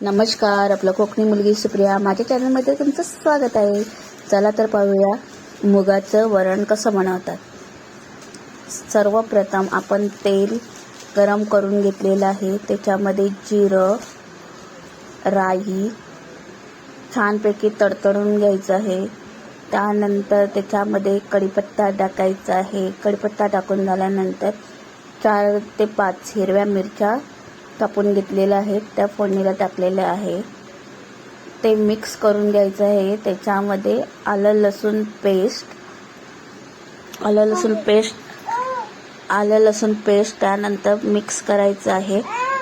नमस्कार आपलं कोकणी मुलगी सुप्रिया. माझ्या चॅनलमध्ये तुमचं स्वागत आहे. चला तर पाहूया मुगाचं वरण कसं बनवतात. सर्वप्रथम आपण तेल गरम करून घेतलेलं आहे. त्याच्यामध्ये जिरं राई छानपैकी तडतडून घ्यायचं आहे. त्यानंतर त्याच्यामध्ये कढीपत्ता टाकायचा आहे. कढीपत्ता टाकून झाल्यानंतर चार ते पाच हिरव्या मिरच्या कापून घेतलेलं आहे. त्या फोडणीला टाकलेलं आहे. ते मिक्स करून घ्यायचं आहे. त्याच्यामध्ये आलं लसूण पेस्ट आलं लसूण पेस्ट आलं लसूण पेस्ट त्यानंतर मिक्स करायचं आहे.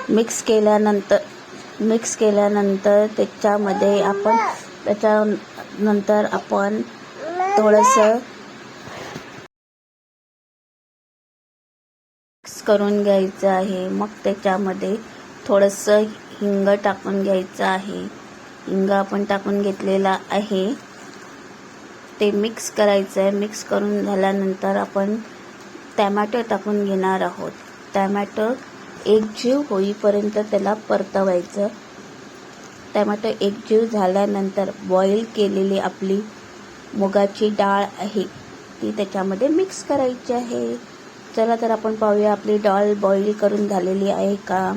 मिक्स केल्यानंतर मिक्स केल्यानंतर त्याच्यामध्ये आपण त्याच्यानंतर आपण थोडंसं मिक्स करून घ्यायचं आहे. मग त्याच्यामध्ये थोडंसं हिंग टाकून घ्यायचं आहे. हिंग आपण टाकून घेतलेला आहे. ते मिक्स करायचं आहे मिक्स करून झाल्यानंतर आपण टॅमॅटो टाकून घेणार आहोत. टॅमॅटो एकजीव होईपर्यंत त्याला परतवायचं. टॅमॅटो एकजीव झाल्यानंतर बॉईल केलेली आपली मुगाची डाळ आहे ती त्याच्यामध्ये मिक्स करायची आहे. चला तर आपण पाहूया आपली डाळ बॉईल करून झालेली आहे का?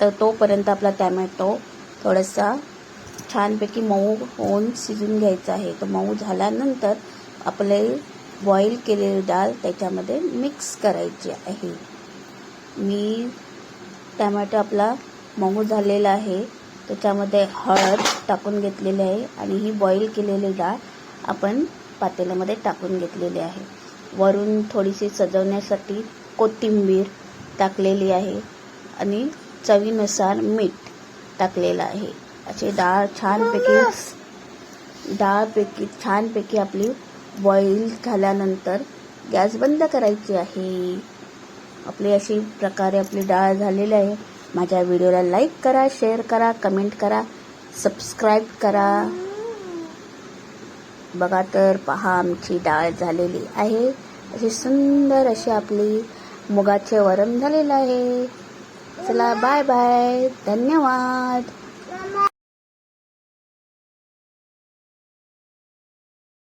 तर तोपर्यंत आपला टॅमॅटो थोडासा छानपैकी मऊ होऊन शिजून घ्यायचा आहे. तर मऊ झाल्यानंतर आपले बॉईल केलेली डाळ त्याच्यामध्ये मिक्स करायची आहे. मी टॅमॅटो आपला मऊ झालेला आहे. त्याच्यामध्ये हळद टाकून घेतलेली आहे आणि ही बॉईल केलेली डाळ आपण पातेल्यामध्ये टाकून घेतलेली आहे. वरून थोडीशी सजवण्यासाठी कोथिंबीर टाकलेली आहे आणि चवीनुसार मीठ टाकलेलं आहे. अशी डाळ छानपैकी डाळपैकी छानपैकी आपली बॉईल झाल्यानंतर गॅस बंद करायची आहे. आपली अशी प्रकारे आपली डाळ झालेली आहे. माझ्या व्हिडिओला लाईक करा शेअर करा कमेंट करा सबस्क्राईब करा. बघा तर पहा आमची डाळ झालेली आहे. अशी सुंदर अशी आपली मुगाचे वरण झालेलं आहे. चला बाय बाय धन्यवाद.